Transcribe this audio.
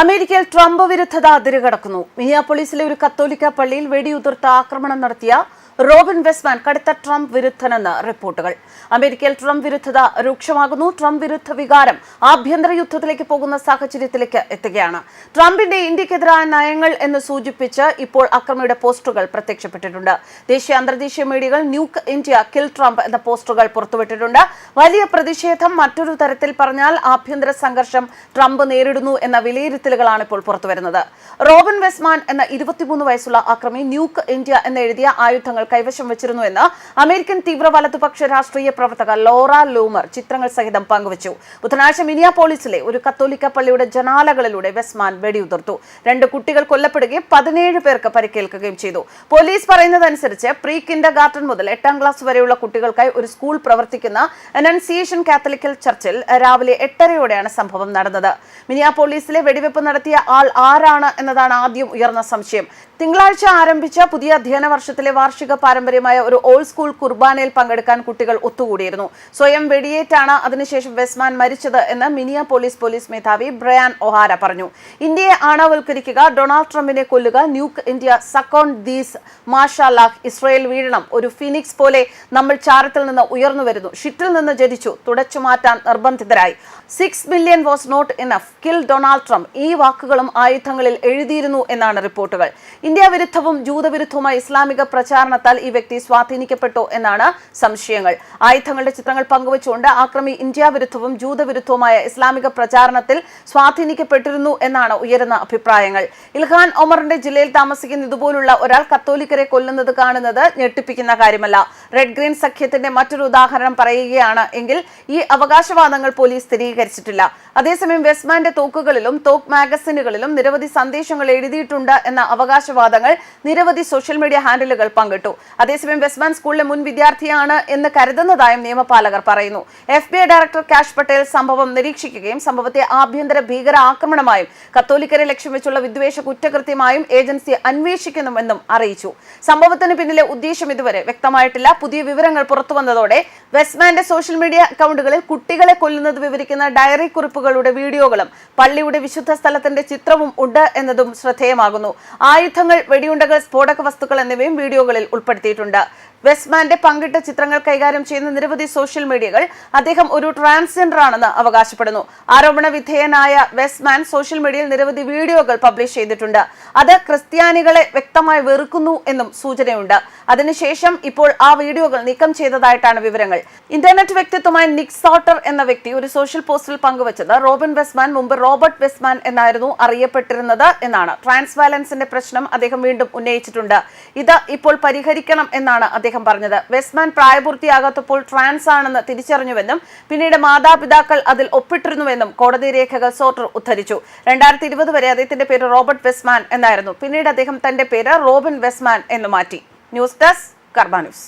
അമേരിക്കയിൽ ട്രംപ് വിരുദ്ധത അതിരുകടക്കുന്നു. മിനിയാപോളിസിലെ ഒരു കത്തോലിക്ക പള്ളിയിൽ വെടിയുതിർത്ത ആക്രമണം നടത്തിയ റോബിൻ വെസ്മാൻ കടുത്ത ട്രംപ് വിരുദ്ധനെന്ന് റിപ്പോർട്ടുകൾ. അമേരിക്കയിൽ ട്രംപ് വിരുദ്ധത രൂക്ഷമാകുന്നു. ട്രംപ് വിരുദ്ധ വികാരം ആഭ്യന്തര യുദ്ധത്തിലേക്ക് പോകുന്ന സാഹചര്യത്തിലേക്ക് എത്തുകയാണ്. ട്രംപിന്റെ ഇന്ത്യക്കെതിരായ നയങ്ങൾ എന്ന് സൂചിപ്പിച്ച് ഇപ്പോൾ അക്രമിയുടെ പോസ്റ്ററുകൾ പ്രത്യക്ഷപ്പെട്ടിട്ടുണ്ട്. ദേശീയ അന്തർദേശീയ മീഡിയകൾ ന്യൂക്ക് ഇന്ത്യ കിൽ ട്രംപ് എന്ന പോസ്റ്ററുകൾ പുറത്തുവിട്ടിട്ടുണ്ട്. വലിയ പ്രതിഷേധം മറ്റൊരു തരത്തിൽ പറഞ്ഞാൽ ആഭ്യന്തര സംഘർഷം ട്രംപ് നേരിടുന്നു എന്ന വിലയിരുത്തലുകളാണ് ഇപ്പോൾ പുറത്തുവരുന്നത്. റോബിൻ വെസ്മാൻ എന്ന ഇരുപത്തിമൂന്ന് വയസ്സുള്ള അക്രമി ന്യൂക്ക് ഇന്ത്യ എന്നെഴുതിയ ആയുധങ്ങൾ കൈവശം വെച്ചിരുന്നു എന്ന് അമേരിക്കൻ തീവ്ര വലതുപക്ഷ രാഷ്ട്രീയ പ്രവർത്തക ലോറ ലൂമർ ചിത്രങ്ങൾ സഹിതം പങ്കുവച്ചു. ബുധനാഴ്ച മിനിയാപോളിസിലെ ഒരു കത്തോലിക്ക പള്ളിയുടെ ജനാലകളിലൂടെ വെസ്മാൻ വെടിയുതിർത്തു. രണ്ട് കുട്ടികൾ കൊല്ലപ്പെടുകയും പതിനേഴ് പേർക്ക് പരിക്കേൽക്കുകയും ചെയ്തു. പോലീസ് പറയുന്നതനുസരിച്ച് പ്രീ കിൻഡർ ഗാർഡൻ മുതൽ എട്ടാം ക്ലാസ് വരെയുള്ള കുട്ടികൾക്കായി ഒരു സ്കൂൾ പ്രവർത്തിക്കുന്ന അനൗൺസിയേഷൻ കാത്തലിക്കൽ ചർച്ചിൽ രാവിലെ എട്ടരയോടെയാണ് സംഭവം നടന്നത്. മിനിയാപോളീസിലെ വെടിവെപ്പ് നടത്തിയ ആൾ ആരാണ് എന്നതാണ് ആദ്യം ഉയർന്ന സംശയം. തിങ്കളാഴ്ച ആരംഭിച്ച പുതിയ അധ്യയന വർഷത്തിലെ വാർഷിക പാരമ്പര്യമായ ഒരു ഓൾഡ് സ്കൂൾ കുർബാനയിൽ പങ്കെടുക്കാൻ കുട്ടികൾ ഒത്തുകൂടിയിരുന്നു. സ്വയം വെടിയേറ്റാണ് അതിനുശേഷം വെസ്മാൻ മരിച്ചത് എന്ന് മിനിയ പോലീസ് പോലീസ് മേധാവി ബ്രയാൻ ഒഹാര പറഞ്ഞു. ഇന്ത്യയെ ആണവൽക്കരിക്കുക ഡൊണാൾഡ് ട്രംപിനെ കൊല്ലുക ന്യൂക്ക് ഇന്ത്യ സക്കോൺ ദീസ് മാഷാ മാഷാലാഹ് ഇസ്രയേൽ വീഴണം ഒരു ഫിനിക്സ് പോലെ നമ്മൾ ചാരത്തിൽ നിന്ന് ഉയർന്നു വരുന്നു ഷിറ്റിൽ നിന്ന് ജനിച്ചു തുടച്ചു മാറ്റാൻ നിർബന്ധിതരായി. Six billion was not enough kill Donald Trump ഈ വാക്കുകളും ആയുധങ്ങളിൽ എഴുതിയിരുന്നു എന്നാണ് റിപ്പോർട്ടുകൾ. ഇന്ത്യ വിരുദ്ധവും ജൂതവിരുദ്ധവുമായ ഇസ്ലാമിക ഈ വ്യക്തി സ്വാധീനിക്കപ്പെട്ടു എന്നാണ് സംശയങ്ങൾ. ആയുധങ്ങളുടെ ചിത്രങ്ങൾ പങ്കുവച്ചുകൊണ്ട് ആക്രമി ഇന്ത്യ വിരുദ്ധവും ജൂതവിരുദ്ധവുമായ ഇസ്ലാമിക പ്രചാരണത്തിൽ സ്വാധീനിക്കപ്പെട്ടിരുന്നു എന്നാണ് ഉയരുന്ന അഭിപ്രായങ്ങൾ. ഇൽഹാൻ ഒമറിന്റെ ജില്ലയിൽ താമസിക്കുന്ന ഇതുപോലുള്ള ഒരാൾ കത്തോലിക്കരെ കൊല്ലുന്നത് കാണുന്നത് ഞെട്ടിപ്പിക്കുന്ന കാര്യമല്ല. റെഡ് ഗ്രീൻ സഖ്യത്തിന്റെ മറ്റൊരു ഉദാഹരണം പറയുകയാണ് എങ്കിൽ ഈ അവകാശവാദങ്ങൾ പോലീസ് സ്ഥിരീകരിച്ചിട്ടില്ല. അതേസമയം വെസ്മാന്റെ തോക്കുകളിലും തോക്ക് മാഗസിനുകളിലും നിരവധി സന്ദേശങ്ങൾ എഴുതിയിട്ടുണ്ട് എന്ന അവകാശവാദങ്ങൾ നിരവധി സോഷ്യൽ മീഡിയ ഹാൻഡിലുകൾ പങ്കിട്ടു. അതേസമയം വെസ്റ്റ്മാൻ സ്കൂളിലെ മുൻ വിദ്യാർത്ഥിയാണ് എന്ന് കരുതുന്നതായും നിയമപാലകർ പറയുന്നു. F B I director Kash Patel സംഭവം നിരീക്ഷിക്കുകയും സംഭവത്തെ ആഭ്യന്തര ഭീകര ആക്രമണമായും കത്തോലിക്കരെ ലക്ഷ്യം വെച്ചുള്ള വിദ്വേഷ കുറ്റകൃത്യമായും ഏജൻസി അന്വേഷിക്കുന്നുവെന്നും അറിയിച്ചു. സംഭവത്തിന് പിന്നിലെ ഉദ്ദേശം ഇതുവരെ വ്യക്തമായിട്ടില്ല. പുതിയ വിവരങ്ങൾ പുറത്തുവന്നതോടെ വെസ്റ്റ്മാന്റെ സോഷ്യൽ മീഡിയ അക്കൗണ്ടുകളിൽ കുട്ടികളെ കൊല്ലുന്നത് വിവരിക്കുന്ന ഡയറി കുറിപ്പുകളുടെ വീഡിയോകളും പള്ളിയുടെ വിശുദ്ധ സ്ഥലത്തിന്റെ ചിത്രവും ഉണ്ട് എന്നതും ശ്രദ്ധേയമാകുന്നു. ആയുധങ്ങൾ വെടിയുണ്ടകൾ സ്ഫോടക വസ്തുക്കൾ എന്നിവയും വീഡിയോകളിൽ ഉൾപ്പെടുത്തിയിട്ടുണ്ട്. വെസ്റ്റ്മാന്റെ പങ്കിട്ട ചിത്രങ്ങൾ കൈകാര്യം ചെയ്യുന്ന നിരവധി സോഷ്യൽ മീഡിയകൾ അദ്ദേഹം ഒരു ട്രാൻസ്ജെൻഡർ ആണെന്ന് അവകാശപ്പെടുന്നു. ആരോപണ വിധേയനായ വെസ്റ്റ്മാൻ സോഷ്യൽ മീഡിയയിൽ നിരവധി വീഡിയോകൾ പബ്ലിഷ് ചെയ്തിട്ടുണ്ട്. അത് ക്രിസ്ത്യാനികളെ വ്യക്തമായി വെറുക്കുന്നു എന്നും സൂചനയുണ്ട്. അതിനുശേഷം ഇപ്പോൾ ആ വീഡിയോകൾ നീക്കം ചെയ്തതായിട്ടാണ് വിവരങ്ങൾ. ഇന്റർനെറ്റ് വ്യക്തിത്വമായ നിക് സോട്ടർ എന്ന വ്യക്തി ഒരു സോഷ്യൽ പോസ്റ്റിൽ പങ്കുവച്ചത് റോബിൻ വെസ്റ്റ്മാൻ മുമ്പ് റോബർട്ട് വെസ്റ്റ്മാൻ എന്നായിരുന്നു അറിയപ്പെട്ടിരുന്നത് എന്നാണ്. ട്രാൻസ് വയലൻസിന്റെ പ്രശ്നം അദ്ദേഹം വീണ്ടും ഉന്നയിച്ചിട്ടുണ്ട്. ഇത് ഇപ്പോൾ പരിഹരിക്കണം എന്നാണ് അദ്ദേഹം പറഞ്ഞത്. വെസ്റ്റ്മാൻ പ്രായപൂർത്തിയാകാത്തപ്പോൾ ട്രാൻസ് ആണെന്ന് തിരിച്ചറിഞ്ഞുവെന്നും പിന്നീട് മാതാപിതാക്കൾ അതിൽ ഒപ്പിട്ടിരുന്നുവെന്നും കോടതി രേഖകൾ സോട്ടർ ഉദ്ധരിച്ചു. രണ്ടായിരത്തി ഇരുപത് വരെ അദ്ദേഹത്തിന്റെ പേര് റോബർട്ട് വെസ്റ്റ്മാൻ എന്നായിരുന്നു. പിന്നീട് അദ്ദേഹം തന്റെ പേര് റോബിൻ വെസ്റ്റ്മാൻ എന്ന് മാറ്റി. News desk കർബാനൂസ്